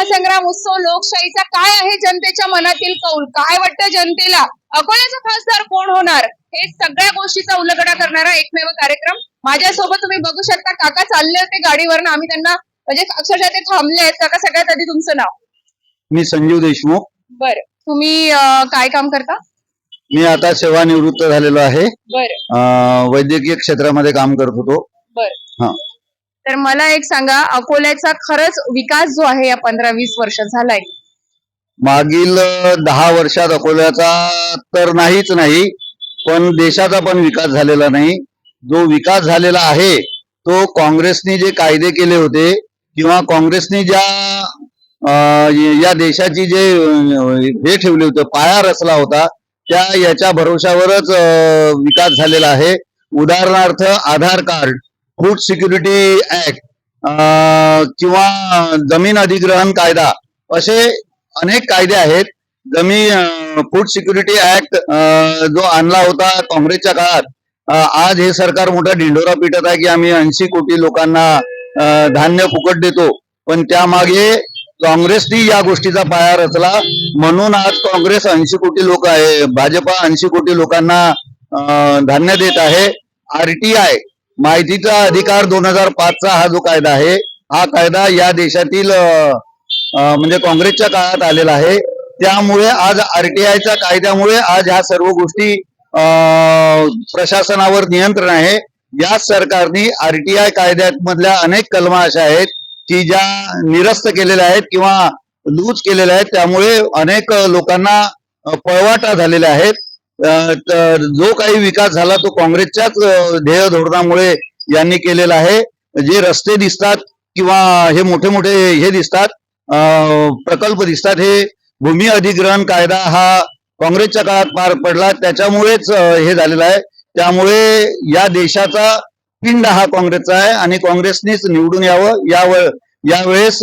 महासंग्राम उत्सव लोकशाहीचा काय आहे जनतेच्या मनातील कौल? काय वाटतं जनतेला? अकोल्याचा खासदार कोण होणार? हे सगळ्या गोष्टीचा उलगडा करणारा एकमेव कार्यक्रम. माझ्यासोबत तुम्ही बघू शकता काका चालले होते गाडीवरनं. आम्ही त्यांना म्हणजे अक्षरशः ते थांबले आहेत. काका सगळ्यात आधी तुमचं नाव. मी संजीव देशमुख. बरं. तुम्ही अं, काय काम करता? मी आता सेवानिवृत्त झालेलो आहे. बरं. अं, वैद्यकीय क्षेत्रामध्ये काम करत होतो. बरं. हा. तर मला एक सांगा अकोल्याचा खरंच विकास जो आहे या पंधरा वीस वर्ष झालाय. मागील दहा वर्षात अकोल्याचा तर नाहीच नाही पण देशाचा पण विकास झालेला नाही. जो विकास झालेला आहे तो काँग्रेसने जे कायदे केले होते किंवा काँग्रेसने ज्या या देशाची जे हे ठेवले होते पाया रचला होता त्या याच्या भरोशावरच विकास झालेला आहे. उदाहरणार्थ Aadhaar card. Food security act किंवा जमीन अधिग्रहण कायदा असे अनेक कायदे आहेत. जमीन फूड सिक्युरिटी ऍक्ट जो आणला होता काँग्रेसच्या काळात आज हे सरकार मोठा ढिंडोरा पिटत आहे की आम्ही ऐंशी कोटी लोकांना धान्य फुकट देतो. पण त्यामागे काँग्रेसनी या गोष्टीचा पाया रचला. म्हणून आज काँग्रेस ऐंशी कोटी लोक आहे भाजपा ऐंशी कोटी लोकांना धान्य देत आहे. आरटीआय माहितीचा अधिकार दोन हजार पाचचा हा जो कायदा आहे हा कायदा या देशातील म्हणजे काँग्रेसच्या काळात आलेला आहे. त्यामुळे आज आरटीआयच्या कायद्यामुळे आज ह्या सर्व गोष्टी प्रशासनावर नियंत्रण आहे. या सरकारने आरटीआय कायद्यामधल्या अनेक कलमा अशा आहेत की ज्या निरस्त केलेल्या आहेत किंवा लूज केलेल्या आहेत. त्यामुळे अनेक लोकांना पळवाटा झालेल्या आहेत. जो काही विकास झाला तो काँग्रेसच्याच ध्येय धोरणामुळे यांनी केलेला आहे. जे रस्ते दिसतात किंवा हे मोठे मोठे हे दिसतात प्रकल्प दिसतात हे भूमी अधिग्रहण कायदा हा काँग्रेसच्या काळात पार पडला. त्याच्यामुळेच हे झालेलं आहे. त्यामुळे या देशाचा पिंड हा काँग्रेसचा आहे आणि काँग्रेसनेच निवडून यावं. यावर यावेळेस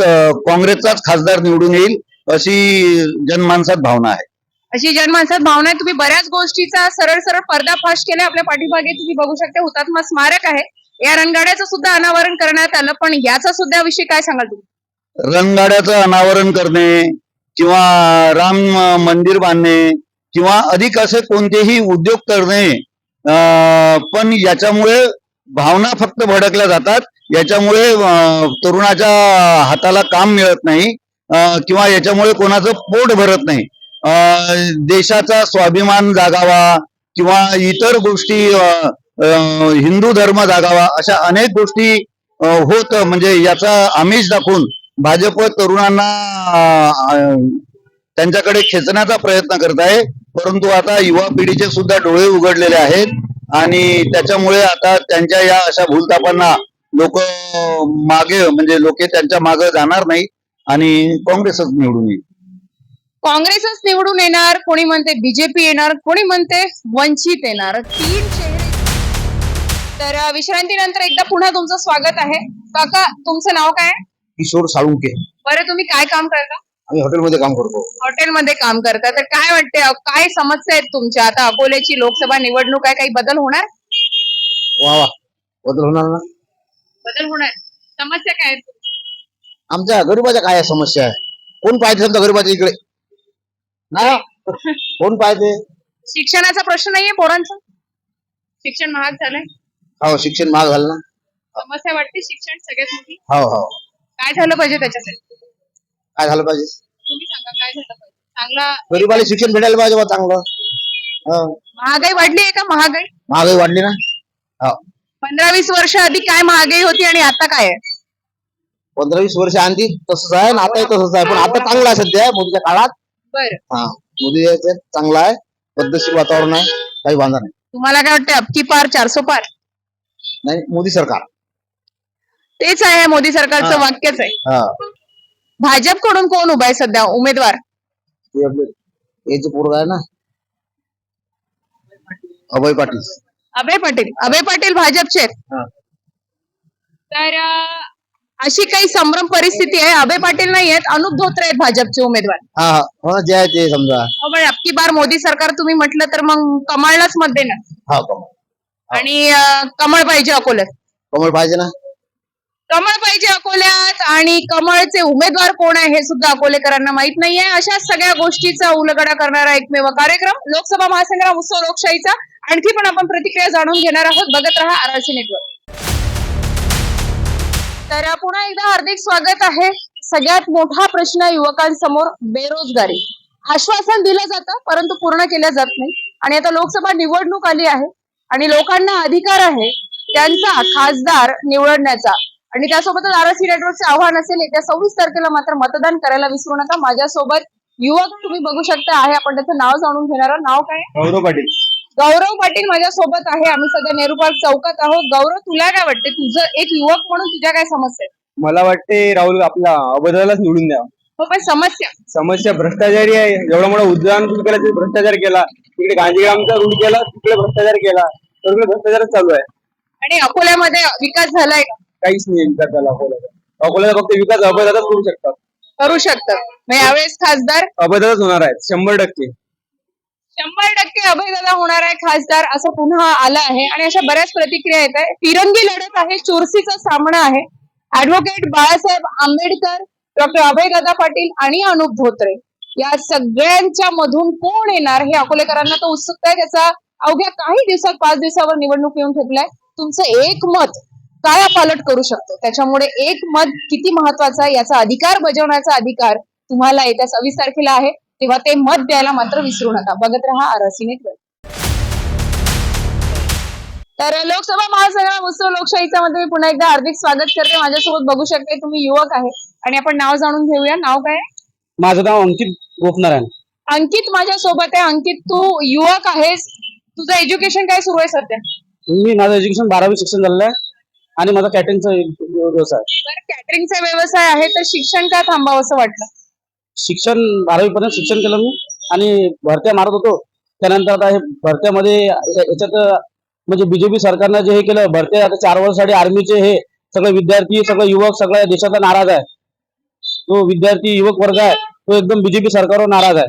काँग्रेसचाच खासदार निवडून येईल अशी जनमानसात भावना आहे. अशी जनमानसात भावना आहे. तुम्ही बऱ्याच गोष्टीचा सरळ सरळ पर्दाफाश केला आपल्या पाठीमागे तुम्ही बघू शकता हुतात्मा स्मारक आहे. या रणगाड्याचं सुद्धा अनावरण करण्यात आलं पण याचा सुद्धा विषय काय सांगाल तुम्ही? रणगाड्याचं अनावरण करणे किंवा राम मंदिर बांधणे किंवा अधिक असे कोणतेही उद्योग करणे पण याच्यामुळे भावना फक्त भडकल्या जातात. याच्यामुळे तरुणाच्या हाताला काम मिळत नाही किंवा याच्यामुळे कोणाचं पोट भरत नाही. देशाचा स्वाभिमान जागावा किंवा इतर गोष्टी हिंदू धर्म जागावा अशा अनेक गोष्टी होत म्हणजे याचा आमिष दाखवून भाजप तरुणांना त्यांच्याकडे खेचण्याचा प्रयत्न करत आहे. परंतु आता युवा पिढीचे सुद्धा डोळे उघडलेले आहेत आणि त्याच्यामुळे आता त्यांच्या या अशा भूलतापांना लोक मागे म्हणजे लोक त्यांच्या मागे जाणार नाही आणि काँग्रेसच निवडून येईल. काँग्रेसच निवडून येणार कोणी म्हणते बीजेपी येणार कोणी म्हणते वंचित येणार. तीन चेहरे. तर विश्रांतीनंतर एकदा पुन्हा तुमचं स्वागत आहे. काका तुमचं नाव काय आहे? किशोर साळुंके. बरं तुम्ही काय काम करता? आम्ही हॉटेलमध्ये काम करतो. हॉटेलमध्ये काम करता. तर काय वाटते काय समस्या आहेत तुमच्या? आता अकोल्याची लोकसभा निवडणूक आहे काही बदल होणार? वा वा. बदल होणार ना? बदल होणार. समस्या काय आहेत? आमच्या गरीबाच्या काय समस्या आहे? कोण पाहिजे समजा गरीबाच्या इकडे? नाही. कोण पाहिजे शिक्षणाचा प्रश्न नाहीये पोरांचा. शिक्षण महाग झालंय. हो शिक्षण महाग झालं ना. समस्या वाटते शिक्षण सगळ्यात मोठी. हो हो. काय झालं पाहिजे त्याच्यासाठी? काय झालं पाहिजे? तुम्ही सांगा काय झालं पाहिजे? चांगला गरीबाला शिक्षण भेटायला पाहिजे बा चांगलं. हो. महागाई वाढली आहे का महागाई? महागाई वाढली ना? हो. पंधरा वीस वर्ष आधी काय महागाई होती आणि आता काय आहे? पंधरा वीस वर्ष आधी तसंच आहे ना आताही तसंच आहे. पण आता चांगलं आहे सध्या मोदीच्या काळात. बरं. हा मोदी चांगलं आहे पद्धतशीर वातावरण आहे काही वांधा नाही. तुम्हाला काय वाटतं अबकी पार चारसो पार? नाही मोदी सरकार. तेच आहे मोदी सरकारचं हा. वाक्यच आहे. हा. भाजपकडून कोण उभा आहे सध्या उमेदवार? ते आपले याचे पोरग आहे ना अभय पाटील. अभय पाटील. अभय पाटील भाजपचे आहेत. हा. तर अं, अशी काही संभ्रम परिस्थिती आहे. अभय पाटील नाही आहेत. अनुप धोत्रे आहेत भाजपचे उमेदवार. हा हा. हो ना जे आहे ते समजा? अहो, पण अबकी बार मोदी सरकार तुम्ही म्हटलं तर मग कमळलाच मत देणार हा कमळ. आणि अं, कमळ पाहिजे अकोल्यात. कमळ पाहिजे ना? कमळ पाहिजे अकोल्यात आणि कमळचे उमेदवार कोण आहे हे सुद्धा अकोलेकरांना माहीत नाहीये. अशा सगळ्या गोष्टीचा उलगडा करणारा एकमेव कार्यक्रम लोकसभा महासंग्राम उत्सव लोकशाहीचा. आणखी पण आपण प्रतिक्रिया जाणून घेणार आहोत. बघत रहा आरसी नेटवर्क. तर पुन्हा एकदा हार्दिक स्वागत आहे. सगळ्यात मोठा प्रश्न युवकांसमोर बेरोजगारी. आश्वासन दिलं जातं परंतु पूर्ण केलं जात नाही. आणि आता लोकसभा निवडणूक आली आहे आणि लोकांना अधिकार आहे त्यांचा खासदार निवडण्याचा. आणि त्यासोबतच आरसी नेटवर्कचे आव्हान असेल येत्या सव्वीस तारखेला मात्र मतदान करायला विसरू नका. माझ्यासोबत युवक तुम्ही बघू शकता आहे. आपण त्याचं नाव जाणून घेणार नाव काय? गौरव पाटील. गौरव पाटील माझ्यासोबत आहे. आम्ही सध्या नेहरू पार्क चौकात आहोत. गौरव तुला काय वाटते? तुझं एक युवक म्हणून तुझ्या काय समस्या आहेत? मला वाटते राहुल आपला अबोधालाच निवडून द्या. हो पण समस्या. समस्या भ्रष्टाचारी आहे. एवढा मोठा उद्यान केला? तिथे भ्रष्टाचार केला. तिकडे गांधीग्रामचा रूट केला. तिकडे भ्रष्टाचार केला. सगळे भ्रष्टाचारच चालू आहे. आणि अकोल्यामध्ये विकास झालाय का? काहीच नाही विकास झाला अकोल्याचा. अकोल्याचा फक्त विकास अबोधातच करू शकतात. करू शकतात. मग यावेळेस खासदार? अबोधातच होणार आहेत. शंभर टक्के. शंभर टक्के अभयदादा होणार आहे खासदार असं पुन्हा आलं आहे. आणि अशा बऱ्याच प्रतिक्रिया येत आहे तिरंगी लढत आहे चोरसीचा सामना आहे. ऍडव्होकेट बाळासाहेब आंबेडकर डॉक्टर अभयदादा पाटील आणि अनुप धोत्रे या सगळ्यांच्या मधून कोण येणार हे अकोलेकरांना तर उत्सुकता आहे. त्याचा अवघ्या काही दिवसात पाच दिवसावर निवडणूक येऊन ठेपलाय. तुमचं एक मत काय पालट करू शकतो? त्याच्यामुळे एक मत किती महत्त्वाचा आहे याचा अधिकार बजावण्याचा अधिकार तुम्हाला येत्या सव्वीस तारखेला आहे. तेव्हा ते मत द्यायला मात्र विसरू नका. बघत रहा आरसी नेटवर्क तर लोकसभा महासंग्राम उत्सव लोकशाहीच्या मध्ये मी पुन्हा एकदा हार्दिक स्वागत करते. माझ्यासोबत बघू शकते तुम्ही युवक आहे आणि आपण नाव जाणून घेऊया. नाव काय? आहे? माझं नाव अंकित गोपनारायण. अंकित माझ्यासोबत आहे. अंकित तू युवक आहेस. तुझं एज्युकेशन काय सुरू आहे सध्या? मी माझं एज्युकेशन बारावी शिक्षण झालेलं आहे आणि माझा कॅटरिंगचा व्यवसाय. कॅटरिंगचा व्यवसाय आहे तर शिक्षण का थांबावं असं वाटलं? शिक्षण बारावी पर्यंत शिक्षण केलं मी. आणि भरत्या मारत होतो. त्यानंतर आता हे भरत्यामध्ये याच्यात म्हणजे बीजेपी सरकारनं जे हे केलं भरत्या आता चार वर्षासाठी आर्मीचे हे सगळे विद्यार्थी सगळे युवक सगळ्या देशाचा नाराज आहे. तो विद्यार्थी युवक वर्ग आहे तो एकदम बीजेपी सरकारवर नाराज आहे.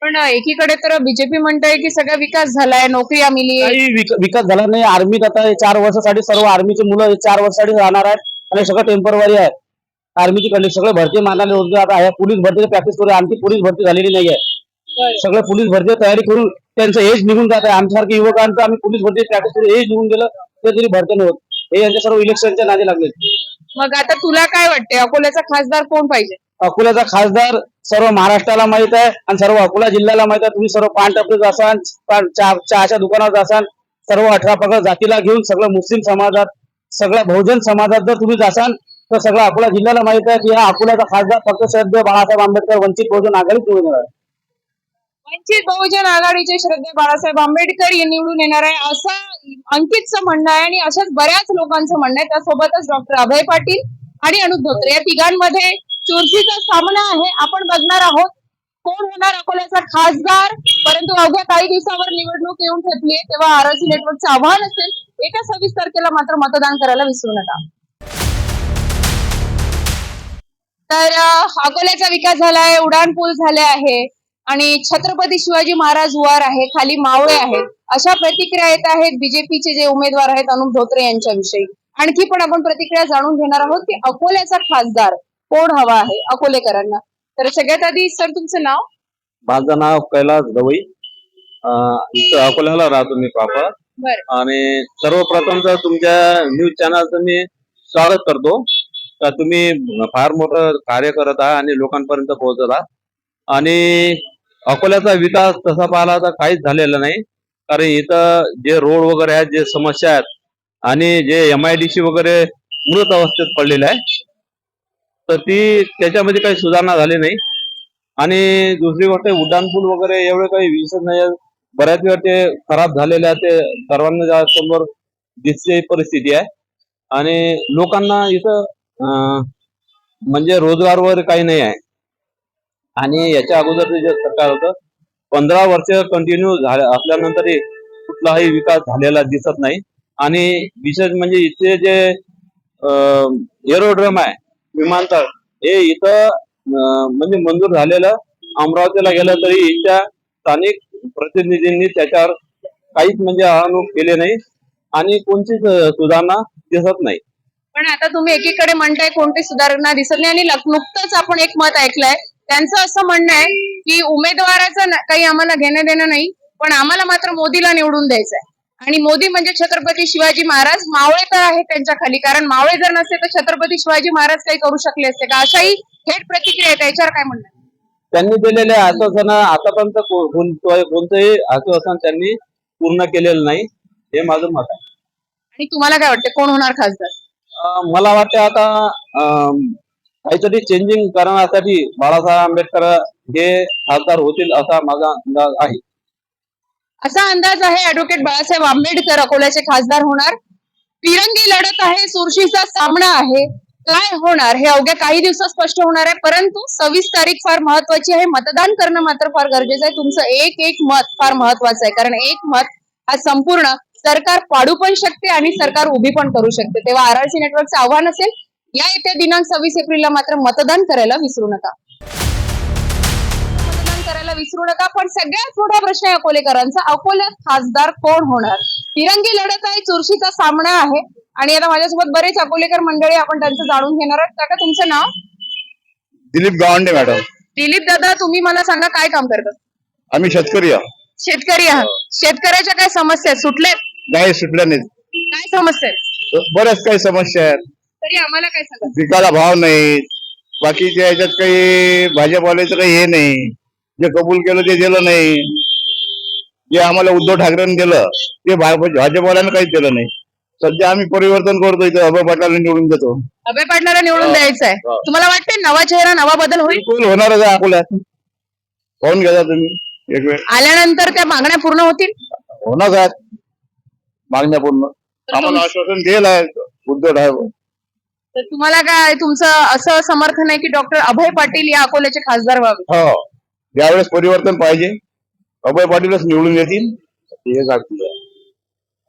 पण एकीकडे तर बीजेपी म्हणतंय की सगळा विकास झालाय नोकऱ्या मिली विक- विकास झाला नाही. आर्मीत आता चार वर्षासाठी सर्व आर्मीचे मुलं चार वर्षासाठी राहणार आहेत. आणि सगळं टेंपररी आहे. आर्मीची कंडिशन सगळे भरती मारणारे रोजगार आता ह्या पोलीस भरतीची प्रॅक्टिस करू आणखी पोलीस भरती झालेली नाहीये. सगळं पोलीस भरती तयारी करून त्यांचं एज निघून जात आहे. आमच्यासारखे युवकांचं आम्ही पोलीस भरती प्रॅक्टिस करून एज निघून गेलं ते तरी भरती नाही होत हे यांच्या सर्व इलेक्शनच्या नादी लागले मग आता तुला काय वाटतंय? अकोल्याचा खासदार कोण पाहिजे? अकोल्याचा खासदार सर्व महाराष्ट्राला माहीत आहे आणि सर्व अकोला जिल्ह्याला माहीत आहे. तुम्ही सर्व पान टपरीत असाल चहाच्या दुकानात असाल सर्व अठरा पगड जातीला घेऊन सगळं मुस्लिम समाजात सगळ्या बहुजन समाजात जर तुम्ही जासाल तर सगळं अकोला जिल्ह्याला माहीत आहे की हा अकोल्याचा खासदार फक्त श्रद्धे बाळासाहेब आंबेडकर वंचित बहुजन आघाडी निवडून आहे. वंचित बहुजन आघाडीचे श्रद्धे बाळासाहेब आंबेडकर हे निवडून येणार आहे असं अंकितचं म्हणणं आहे आणि अशाच बऱ्याच लोकांचं म्हणणं आहे. त्यासोबतच डॉक्टर अभय पाटील आणि अनुप धोत्रे या तिघांमध्ये चुरशीचा सामना आहे. आपण बघणार आहोत कोण होणार अकोल्याचा खासदार. परंतु अवघ्या काही दिवसावर निवडणूक येऊन ठेपली आहे. तेव्हा आरसी नेटवर्कचं आव्हान असेल. येत्या सव्वीस तारखेला मात्र मतदान करायला विसरू नका. तर अकोल्याचा विकास झालाय उडाण पूल झाले आहे आणि छत्रपती शिवाजी महाराज उभार आहे खाली मावळे आहेत. अशा प्रतिक्रिया येत आहेत बीजेपीचे जे उमेदवार आहेत अनुप धोत्रे यांच्याविषयी. आणखी पण आपण प्रतिक्रिया जाणून घेणार आहोत की अकोल्याचा खासदार कोण हवा आहे अकोलेकरांना. तर सगळ्यात आधी सर तुमचं नाव? माझं नाव कैलास गवई. इथं अकोल्याला राहतो मी प्रॉपर बरं. आणि सर्वप्रथम तर तुमच्या न्यूज चॅनलचं मी स्वागत करतो. तर तुम्ही फार मोठं कार्य करत आहात आणि लोकांपर्यंत पोहोचत आहात. आणि अकोल्याचा विकास तसा पाहिला तर काहीच झालेला नाही. कारण इथं जे रोड वगैरे आहेत जे समस्या आहेत आणि जे एम आय डी सी वगैरे मृत अवस्थेत पडलेले आहे तर ती त्याच्यामध्ये काही सुधारणा झाली नाही. आणि दुसरी गोष्ट उड्डाणपूल वगैरे एवढे काही विशेष नाही बऱ्याच वेळा ते खराब झालेले आहे ते सर्वांना समोर दिसते परिस्थिती आहे. आणि लोकांना इथं म्हणजे रोजगार वगैरे काही नाही आहे. आणि याच्या अगोदर जे सरकार होतं पंधरा वर्ष कंटिन्यू झाल्या असल्यानंतरही कुठलाही विकास झालेला दिसत नाही. आणि विशेष म्हणजे इथे जे एरोड्रम आहे विमानतळ हे इथं म्हणजे मंजूर झालेलं अमरावतीला गेलं तरी इथल्या स्थानिक प्रतिनिधींनी त्याच्यावर काहीच म्हणजे अनुभव केले नाही. आणि कोणतीच सुधारणा दिसत नाही. पण आता तुम्ही एकीकडे म्हणताय कोणती सुधारणा दिसत नाही आणि नुकतंच आपण एक मत ऐकलंय. त्यांचं असं म्हणणं आहे की उमेदवाराचं काही आम्हाला घेणं देणं नाही पण आम्हाला मात्र मोदीला निवडून द्यायचंय. आणि मोदी म्हणजे छत्रपती शिवाजी महाराज. मावळे तर आहेत त्यांच्या खाली कारण मावळे जर नसते तर छत्रपती शिवाजी महाराज काही करू शकले असते का? अशाही थेट प्रतिक्रिया आहे त्याच्यावर काय म्हणणं आहे? त्यांनी दिलेले आश्वासन आतापर्यंत कोणतंही आश्वासन त्यांनी पूर्ण केलेलं नाही हे माझं मत आहे. आणि तुम्हाला काय वाटतं कोण होणार खासदार? मला वाटतं आता अं, काहीतरी चेंजिंग करण्यासाठी बाळासाहेब आंबेडकर हे खासदार होतील असा माझा अंदाज आहे. असा अंदाज आहे ऍडव्होकेट बाळासाहेब आंबेडकर अकोल्याचे खासदार होणार. तिरंगी लढत आहे सुरशीचा सामना आहे. काय होणार? हे अवघ्या काही दिवसात स्पष्ट होणार आहे. परंतु सव्वीस तारीख फार महत्वाची आहे. मतदान करणं मात्र फार गरजेचं आहे. तुमचं एक एक मत फार महत्वाचं आहे. कारण एक मत हा संपूर्ण सरकार पाडू पण शकते आणि सरकार उभी पण करू शकते. तेव्हा आर आर सी नेटवर्कचं आव्हान असेल या येत्या दिनांक सव्वीस एप्रिलला मात्र मतदान करायला विसरू नका. मतदान करायला विसरू नका पण सगळ्यात मोठा प्रश्न आहे अकोलेकरांचा. अकोल्यात खासदार कोण होणार? तिरंगी लढत आहे चुरशीचा सामना आहे. आणि आता माझ्यासोबत बरेच अकोलेकर मंडळी आपण त्यांचं जाणून घेणार आहोत. काका तुमचं नाव? दिलीप गावंडे मॅडम. दिलीप दादा तुम्ही मला सांगा काय काम करतात आम्ही शेतकरी आहोत. शेतकरी आहात. शेतकऱ्याच्या काय समस्या आहेत? सुटल्यात नाही सुटल्या नाही काय समस्या बऱ्याच काही समस्या आहेत. तरी आम्हाला काय सांगा? पिकाला भाव नाही. बाकीच्या याच्यात काही भाजीपाल्याचं काही हे नाही. जे कबूल केलं ते दिलं नाही. जे आम्हाला उद्धव ठाकरेंनी दिलं ते भा- भाजपवाल्यानं काहीच दिलं नाही. सध्या आम्ही परिवर्तन करतो इथं अभय पाटलांना निवडून देतो. अभय पाटलाला निवडून हो. द्यायचं आहे. हो. तुम्हाला वाटते नवा चेहरा नवा बदल होईल? बिलकुल होणारच आहे अकोल्यात. पाहून घ्या तुम्ही. एक वेळ. आल्यानंतर त्या मागण्या पूर्ण होतील? होणार मागण्या पूर्ण. आम्हाला आश्वासन दिलं आहे. उद्धव ठाकरे तर तुम्हाला काय तुमचं असं समर्थन आहे की डॉक्टर अभय पाटील या अकोल्याचे खासदार व्हावे? हो. यावेळेस परिवर्तन पाहिजे अभय पाटीलच निवडून येतील. हे सांगतील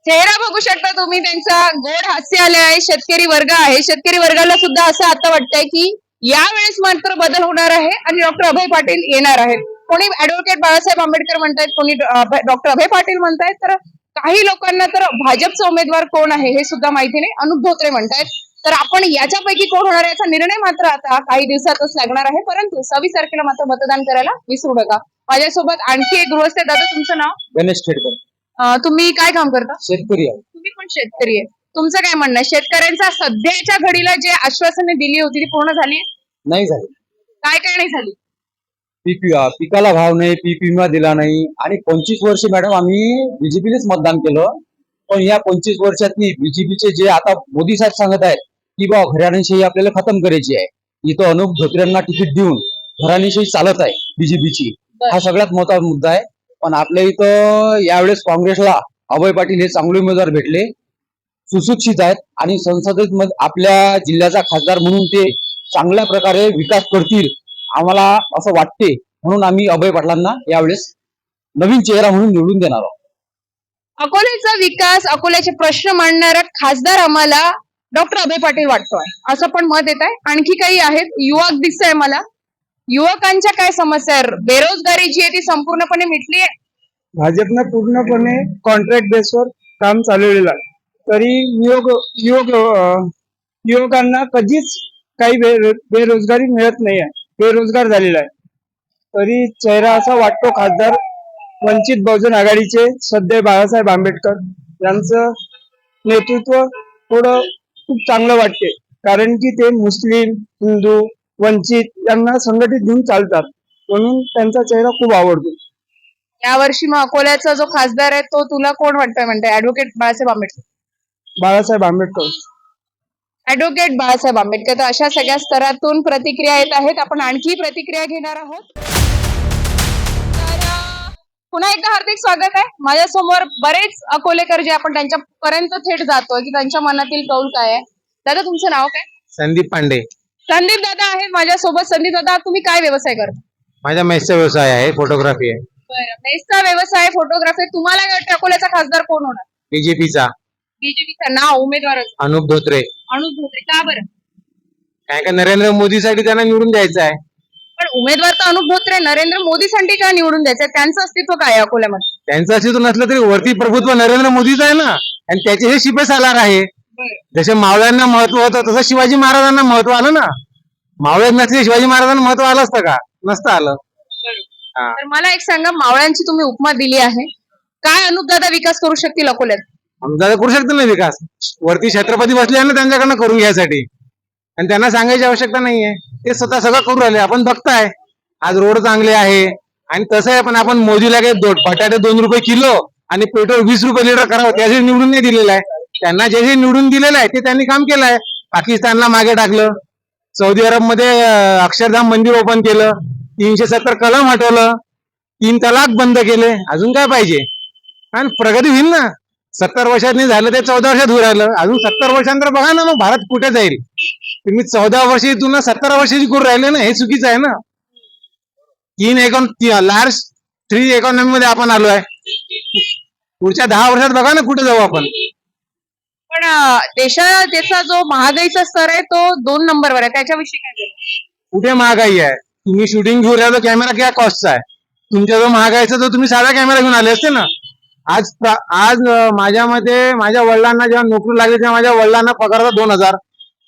चेहरा बघू शकता तुम्ही त्यांचा गोड हास्य आले आहे. शेतकरी वर्ग आहे. शेतकरी वर्गाला सुद्धा असं आता वाटतंय की यावेळेस मात्र बदल होणार आहे आणि डॉक्टर अभय पाटील येणार आहेत. कोणी ऍडव्होकेट बाळासाहेब आंबेडकर म्हणतायत कोणी डॉक्टर अभय पाटील म्हणतायत तर काही लोकांना तर भाजपचा उमेदवार कोण आहे हे सुद्धा माहिती नाही. अनुप धोत्रे म्हणतायत. तर आपण याच्यापैकी कोण होणार याचा निर्णय मात्र आता काही दिवसातच लागणार आहे. परंतु सव्वीस तारखेला मात्र मतदान करायला विसरू नका. माझ्यासोबत आणखी एक गृहस्थ आहे. दादा तुमचं नाव? गणेश खेडकर तुम्ही काय काम करता? शेतकरी आहे. तुम्ही पण शेतकरी आहे. तुमचं काय म्हणणं आहे? शेतकऱ्यांचा सध्याच्या घडीला जे आश्वासने दिली होती ती पूर्ण झाली नाही झाले. काय काय नाही झाली? पीक पिकाला भाव नाही पीक विमा दिला नाही. आणि पंचवीस वर्ष मॅडम आम्ही बीजेपीनेच मतदान केलं. पण या पंचवीस वर्षातनी बीजेपीचे जे आता मोदी साहेब सांगत आहेत की बा घराणेशाही आपल्याला खतम करायची आहे. इथं अनुप धोत्रेंना तिकीट देऊन घराणेशाही चालत आहे बीजेपीची हा सगळ्यात मोठा मुद्दा आहे. पण आपल्या इथं यावेळेस काँग्रेसला अभय पाटील हे चांगले उमेदवार भेटले. सुशिक्षित आहेत आणि संसदेत आपल्या जिल्ह्याचा खासदार म्हणून ते चांगल्या प्रकारे विकास करतील आम्हाला असं वाटते म्हणून आम्ही अभय पाटलांना यावेळेस नवीन चेहरा म्हणून निवडून देणार आहोत. अकोल्याचा विकास अकोल्याचे प्रश्न मांडणारा खासदार आम्हाला डॉक्टर अभय पाटील वाटतोय. असं पण मत येत आहे. आणखी काही आहेत? युवक दिसत आहे मला. युवकांच्या काय समस्या आहे बेरोजगारी जी आहे ती संपूर्णपणे मिटली आहे. भाजपनं पूर्णपणे कॉन्ट्रॅक्ट बेसवर काम चालवलेलं आहे. तरी युवक युवक युवकांना कधीच काही बे बेरोजगारी मिळत नाही आहे. बेरोजगार झालेला आहे. तरी चेहरा असा वाटतो खासदार वंचित बहुजन आघाडीचे सध्या बाळासाहेब आंबेडकर यांचं नेतृत्व थोडं खूप चांगलं वाटते. कारण की ते मुस्लिम हिंदू वंचित यांना संघटित घेऊन चालतात. म्हणून त्यांचा चेहरा खूप आवडतो. यावर्षी मग अकोल्याचा जो खासदार आहे तो तुला कोण वाटतोय? म्हणते ऍडव्होकेट बाळासाहेब आंबेडकर. बाळासाहेब आंबेडकर. ऍडव्होकेट बाळासाहेब आंबेडकर तर अशा सगळ्या स्तरातून प्रतिक्रिया येत आहेत. आपण आणखी प्रतिक्रिया घेणार आहोत. पुन्हा एकदा हार्दिक स्वागत आहे. माझ्यासमोर बरेच अकोलेकर जे आपण त्यांच्यापर्यंत थेट जातोय की त्यांच्या मनातील कौल काय आहे. दादा तुमचं नाव काय? संदीप पांडे. संदीप दादा आहेत माझ्यासोबत. संदीप दादा तुम्ही काय व्यवसाय करता? माझा मेसचा व्यवसाय आहे फोटोग्राफी आहे. बरं. मेसचा व्यवसाय फोटोग्राफी. तुम्हाला काय वाटतं अकोल्याचा खासदार कोण होणार? बीजेपीचा बीजेपीचं नाव उमेदवार अनुप धोत्रे. धोत्रे का बरं? काय का नरेंद्र मोदीसाठी त्यांना निवडून द्यायचं आहे. पण उमेदवार तर अनुप धोत्रे नरेंद्र मोदीसाठी का निवडून द्यायचं त्यांचं अस्तित्व काय आहे अकोल्यामध्ये? त्यांचं अस्तित्व नसलं तरी वरती प्रभुत्व नरेंद्र मोदीच आहे ना. आणि त्याचे हे शिपे सालार आहे. जसे मावळ्यांना महत्त्व होतं तसं शिवाजी महाराजांना महत्त्व आलं ना. मावळ्यात नसले शिवाजी महाराजांना महत्त्व आलं असतं का? नसतं आलं. हा. तर मला एक सांगा मावळ्यांची तुम्ही उपमा दिली आहे. काय अनुप दादा विकास करू शकतील अकोल्यात? आमदार करू शकतो ना विकास? वरती छत्रपती बसले आहे ना त्यांच्याकडनं करून घ्यायसाठी. आणि त्यांना सांगायची आवश्यकता नाहीये. ते स्वतः सगळं करू राहिले. आपण बघताय. आज रोड चांगले आहे. आणि तसं आहे पण आपण मोदीला काही बटाटे दोन रुपये किलो आणि पेट्रोल वीस रुपये लिटर करावं त्याचे निवडून नाही दिलेलं आहे. त्यांना जे जे निवडून दिलेलं आहे ते त्यांनी काम केलं आहे. पाकिस्तानला मागे टाकलं. सौदी अरबमध्ये अक्षरधाम मंदिर ओपन केलं. तीनशे सत्तर कलम हटवलं. तीन तलाक बंद केले. अजून काय पाहिजे? आणि प्रगती होईल ना. सत्तर वर्षात नाही झालं ते चौदा वर्षात होऊ राहिलं. अजून सत्तर वर्षांतर बघा ना मग भारत कुठे जाईल? तुम्ही चौदा वर्षी तुला सत्तर वर्षाची करून राहिले ना हे चुकीचं आहे ना? तीन एकॉन लार्ज थ्री इकॉनॉमी मध्ये आपण आलो आहे. पुढच्या दहा वर्षात बघा ना कुठे जाऊ आपण. पण देशाचा जो महागाईचा स्तर आहे तो दोन नंबरवर आहे. त्याच्याविषयी काय? कुठे महागाई आहे? तुम्ही शूटिंग घेऊन राहिलो कॅमेरा क्या कॉस्टचा आहे. तुमच्या जो महागाईचा तो तुम्ही साधा कॅमेरा घेऊन आले असते ना? आज आज माझ्या मते माझ्या वडिलांना जेव्हा नोकरी लागली तेव्हा माझ्या वडिलांना पगार होता दोन हजार.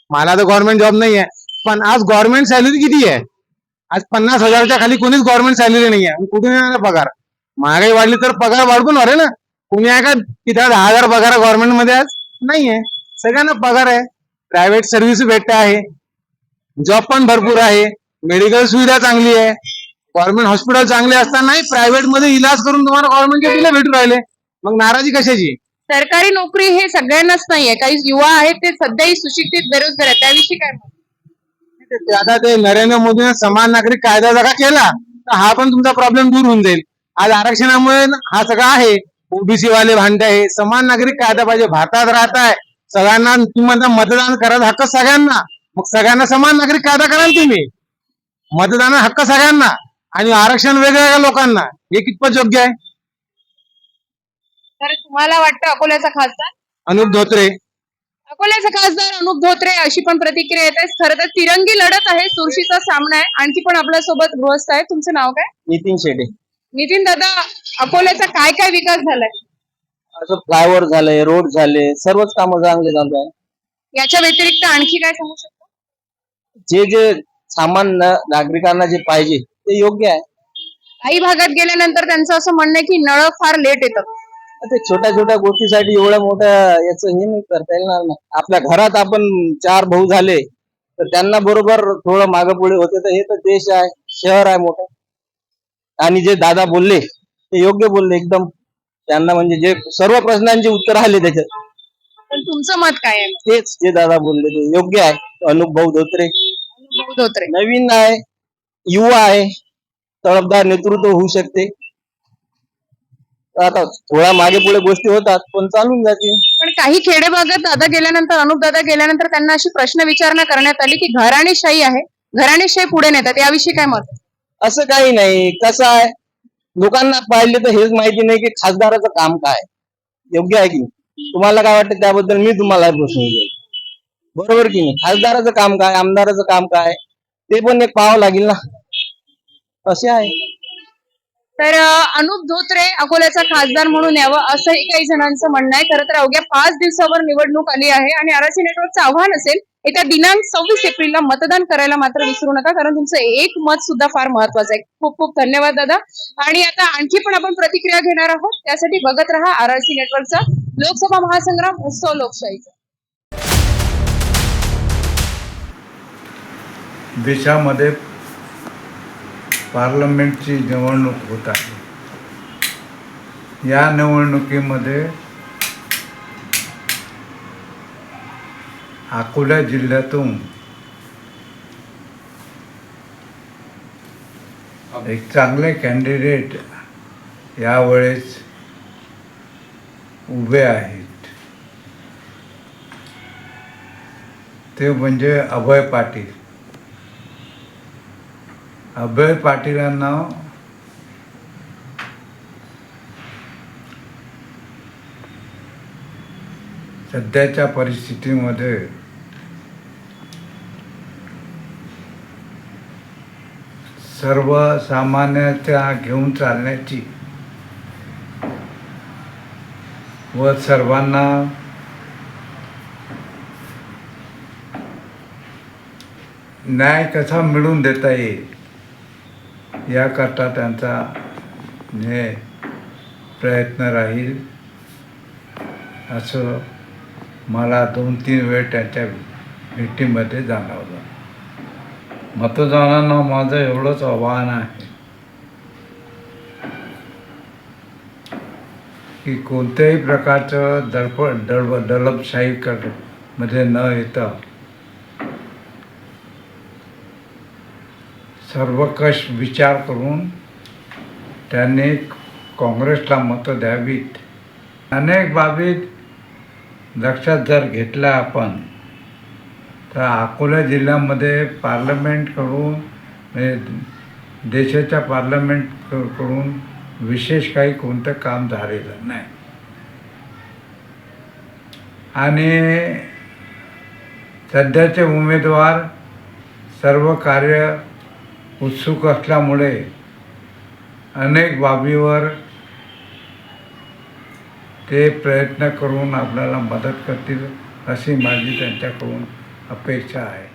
मला तर गव्हर्नमेंट जॉब नाही आहे पण आज गव्हर्नमेंट सॅलरी किती आहे? आज पन्नास हजारच्या खाली कोणीच गव्हर्नमेंट सॅलरी नाही आहे कुठून येणार पगार? महागाई वाढली तर पगार वाढून आहे ना. कोणी आहे का तिथे दहा हजार पगार गव्हर्नमेंटमध्ये आज? नाही आहे सगळ्यांना पगार आहे. प्रायव्हेट सर्व्हिस भेटत आहे. जॉब पण भरपूर आहे. मेडिकल सुविधा चांगली आहे. गव्हर्नमेंट हॉस्पिटल चांगले असतानाही प्रायव्हेटमध्ये इलाज करून तुम्हाला गव्हर्नमेंटचे बिलं भेटू राहिले. मग नाराजी कशाची? सरकारी नोकरी हे सगळ्यांनाच नाहीये. काही युवा आहेत ते सध्याही सुशिक्षित बेरोजगार आहेत. त्याविषयी काय मत? ते आता ते नरेंद्र मोदीने समान नागरिक कायदा जगा केला तर हा पण तुमचा प्रॉब्लेम दूर होऊन जाईल. आज आरक्षणामुळे न- हा सगळा आहे. ओबीसी वाले भांडे आहे. समान नागरिक कायदा पाहिजे. भारतात राहत आहे. सगळ्यांना तुम्ही म्हणता मतदान करायचा हक्क सगळ्यांना. मग सगळ्यांना समान नागरिक कायदा कराल तुम्ही. मतदान हक्क सगळ्यांना. आणि आरक्षण वेगवेगळ्या लोकांना? हे कितपत योग्य आहे? तर तुम्हाला वाटतं अकोल्याचा खासदार? अनुप धोत्रे. अकोल्याचे खासदार अनुप धोत्रे अशी पण प्रतिक्रिया येत आहे खरं तर तिरंगी लढत आहे चुरशीचा सामना आहे. आणखी पण आपल्यासोबत गृहस्थ आहे तुमचं नाव काय? नितीन शेटे. नितीन दादा अकोल्याचा काय काय विकास झालाय? असं फ्लायओव्हर झालंय रोड झाले सर्वच कामं चांगले चालू आहे. याच्या व्यतिरिक्त आणखी काय सांगू शकतो? जे जे सामान्य नागरिकांना जे पाहिजे ते योग्य आहे. काही भागात गेल्यानंतर त्यांचं असं म्हणणं आहे की नळ फार लेट येतात. ते छोट्या छोट्या गोष्टीसाठी एवढ्या मोठ्या याचं हे नाही करता येणार ना आपल्या घरात आपण चार भाऊ झाले तर त्यांना बरोबर थोडं मागे पुढे होते. तर हे तर देश आहे शहर आहे मोठं. आणि जे दादा बोलले ते योग्य बोलले एकदम. त्यांना म्हणजे जे सर्व प्रश्नांची उत्तर आले त्याच्यात. पण तुमचं मत काय आहे? तेच जे दादा बोलले ते योग्य आहे. अनुप भाऊ धोत्रे. अनुप धोत्रे. नवीन आहे. युवा आहे तळपदार नेतृत्व होऊ शकते. आता थोडा मागे पुढे गोष्टी होतात पण चालून जातील. पण काही खेडे भागात दादा गेल्यानंतर अनुप दादा गेल्यानंतर त्यांना अशी प्रश्न विचारणा करण्यात आली की घराणेशाही आहे. घराणेशाही पुढे नेतात याविषयी काय मत? असं काही नाही. कसं आहे? लोकांना पाहिले तर हेच माहिती नाही की खासदाराचं काम काय. योग्य आहे की? तुम्हाला काय वाटतं त्याबद्दल मी तुम्हाला प्रश्न. बरोबर की नाही? खासदाराचं काम काय? आमदाराचं काम काय? ते पण एक पाहावं लागेल ना. असे आहे. तर अनुप धोत्रे अकोल्याचा खासदार म्हणून यावं असंही काही जणांचं म्हणणं आहे. खरं तर अवघ्या पाच दिवसावर निवडणूक आली आहे आणि आरसी नेटवर्कचं आव्हान असेल येत्या दिनांक सव्वीस एप्रिलला मतदान करायला मात्र विसरू नका कारण तुमचं एक मत सुद्धा फार महत्वाचं आहे. खूप खूप धन्यवाद दादा. आणि आता आणखी पण आपण प्रतिक्रिया घेणार आहोत. त्यासाठी बघत राहा आरसी नेटवर्कचा लोकसभा महासंग्राम उत्सव लोकशाहीचा. देशामध्ये पार्लमेंटची निवडणूक होत आहे. या निवडणुकीमध्ये अकोला जिल्ह्यातून एक चांगले कॅन्डिडेट यावेळेस उभे आहेत. ते म्हणजे अभय पाटील. अभय पाटील यांना सध्याच्या परिस्थितीमध्ये सर्वसामान्याच्या घेऊन चालण्याची व सर्वांना न्याय कसा मिळवून देता येईल? याकरता त्यांचा हे प्रयत्न राहील असं मला दोन तीन वेळ त्यांच्या भेटीमध्ये जाणवलं. मतदारांना माझं एवढंच आव्हान आहे की कोणत्याही प्रकारचं दडप दडब दडपशाही कर मध्ये न येता सर्वकष विचार करून त्यांनी काँग्रेसला मतं द्यावीत. अनेक बाबीत लक्षात जर घेतल्या आपण तर अकोला जिल्ह्यामध्ये पार्लमेंट करून म्हणजे देशाच्या पार्लमेंट करून विशेष काही कोणतं काम झालेलं नाही. आणि सध्याचे उमेदवार सर्व कार्य उत्सुक असल्यामुळे अनेक बाबीवर ते प्रयत्न करून आपल्याला मदत करतील अशी माझी त्यांच्याकडून अपेक्षा आहे.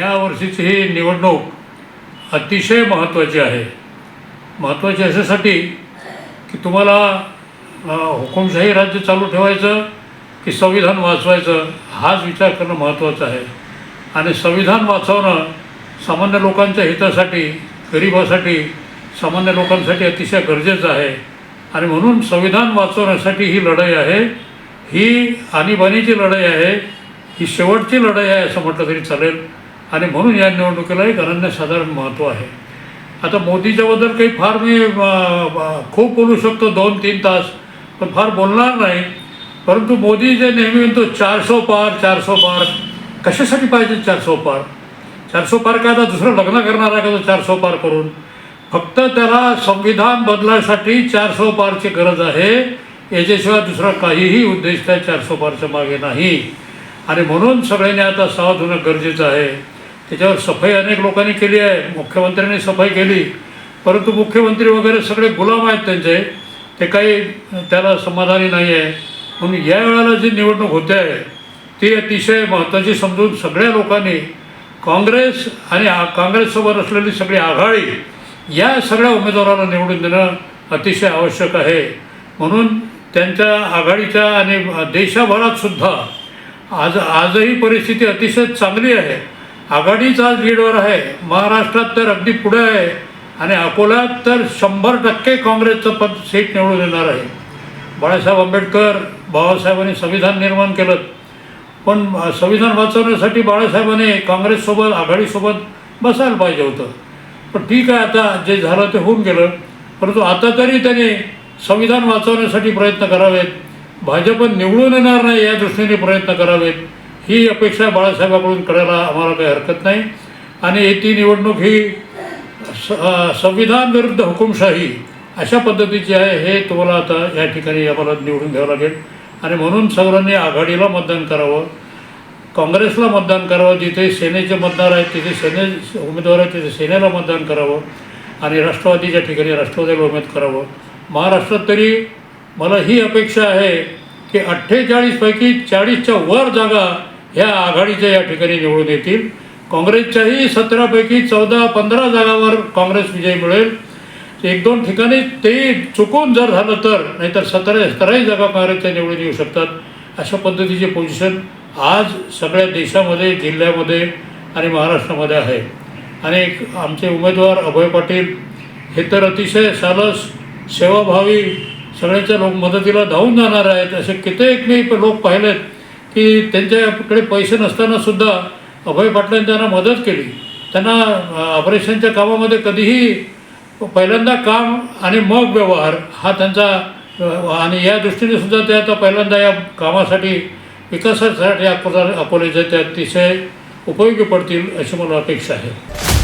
या वर्षीची ही निवडणूक अतिशय महत्त्वाची आहे. महत्त्वाची अशासाठी की तुम्हाला हुकुमशाही राज्य चालू ठेवायचं की संविधान वाचवायचं हाच विचार करणं महत्त्वाचं आहे. आणि संविधान वाचवणं सामान्य लोकांच्या हितासाठी गरिबासाठी सामान्य लोकांसाठी अतिशय गरजेचं आहे. आणि म्हणून संविधान वाचवण्यासाठी ही लढाई आहे. ही आणीबाणीची लढाई आहे. ही शेवटची लढाई आहे असं म्हटलं तरी चालेल. आणि म्हणून या निवडणुकीला एक अनन्यसाधारण महत्त्व आहे. आता मोदीच्याबद्दल काही फार मी खूप बोलू शकतो दोन तीन तास. पण फार बोलणार नाही. परंतु मोदी जे नेहमी म्हणतो चारसो पार चारसो पार. कशासाठी पाहिजे चारसो पार चारसो पार काय आता दुसरं लग्न करणार आहे का तो चारसो पार करून? फक्त त्याला संविधान बदलायसाठी चारसो पारची गरज आहे. याच्याशिवाय दुसरा काहीही उद्देश त्या चारसो पारच्या मागे नाही. आणि म्हणून सगळ्यांनी आता सावध होणं गरजेचं आहे. त्याच्यावर सफाई अनेक लोकांनी केली आहे. मुख्यमंत्र्यांनी सफाई केली. परंतु मुख्यमंत्री वगैरे सगळे गुलाम आहेत त्यांचे. ते काही त्याला समाधानी नाही आहे म्हणून या वेळेला जी निवडणूक होते आहे ती अतिशय महत्त्वाची समजून सगळ्या लोकांनी काँग्रेस आणि आ- काँग्रेससोबत असलेली सगळी आघाडी या सगळ्या उमेदवाराला निवडून देणं अतिशय आवश्यक आहे. म्हणून त्यांच्या आघाडीच्या आणि देशभरात सुद्धा आज आजही परिस्थिती अतिशय चांगली आहे. आघाडीच आज लीडवर आहे. महाराष्ट्रात तर अगदी पुढे आहे. आणि अकोल्यात तर शंभर टक्के काँग्रेसचं पद सीट निवडून येणार आहे. बाळासाहेब आंबेडकर बाबासाहेबांनी संविधान निर्माण केलं. पण संविधान वाचवण्यासाठी बाळासाहेबांनी काँग्रेससोबत आघाडीसोबत बसायला पाहिजे होतं. पण ठीक आहे आता जे झालं ते होऊन गेलं. परंतु आता तरी त्यांनी संविधान वाचवण्यासाठी प्रयत्न करावेत. भाजप निवडून येणार नाही या दृष्टीने प्रयत्न करावेत. ही अपेक्षा बाळासाहेबाकडून करायला आम्हाला काही हरकत नाही. आणि ती निवडणूक ही स संविधान विरुद्ध हुकुमशाही अशा पद्धतीची आहे हे तुम्हाला आता या ठिकाणी आम्हाला निवडून घ्यावं लागेल. आणि म्हणून सर्वांनी आघाडीला मतदान करावं काँग्रेसला मतदान करावं जिथे सेनेचे मतदार आहेत तिथे सेने उमेदवार आहेत तिथे सेनेला मतदान करावं आणि राष्ट्रवादीच्या ठिकाणी राष्ट्रवादीला उमेद करावं. महाराष्ट्रात तरी मला ही अपेक्षा आहे की अठ्ठेचाळीसपैकी चाळीसच्या वर जागा ह्या आघाडीच्या या ठिकाणी निवडून येतील. काँग्रेसच्याही सतरापैकी चौदा पंधरा जागावर काँग्रेस विजय मिळेल. एक दोन ठिकाणी ते चुकून जर झालं तर नाहीतर सतरा सतराही जागा काँग्रेसच्या निवडून येऊ शकतात. अशा पद्धतीचे पोझिशन आज सगळ्या देशामध्ये जिल्ह्यामध्ये आणि महाराष्ट्रामध्ये आहे. आणि एक आमचे उमेदवार अभय पाटील हे तर अतिशय सालस सेवाभावी सगळ्यांच्या लोक मदतीला धावून जाणार आहेत. असे कित्येक मी लोक पाहिलेत की त्यांच्याकडे पैसे नसतानासुद्धा अभय पाटलांनी त्यांना मदत केली. त्यांना ऑपरेशनच्या कामामध्ये कधीही पहिल्यांदा काम आणि मग व्यवहार हा त्यांचा आणि या दृष्टीने सुद्धा ते आता पहिल्यांदा या कामासाठी विकासासाठी अकोला अकोल्याचे ते अतिशय उपयोगी पडतील अशी मला अपेक्षा आहे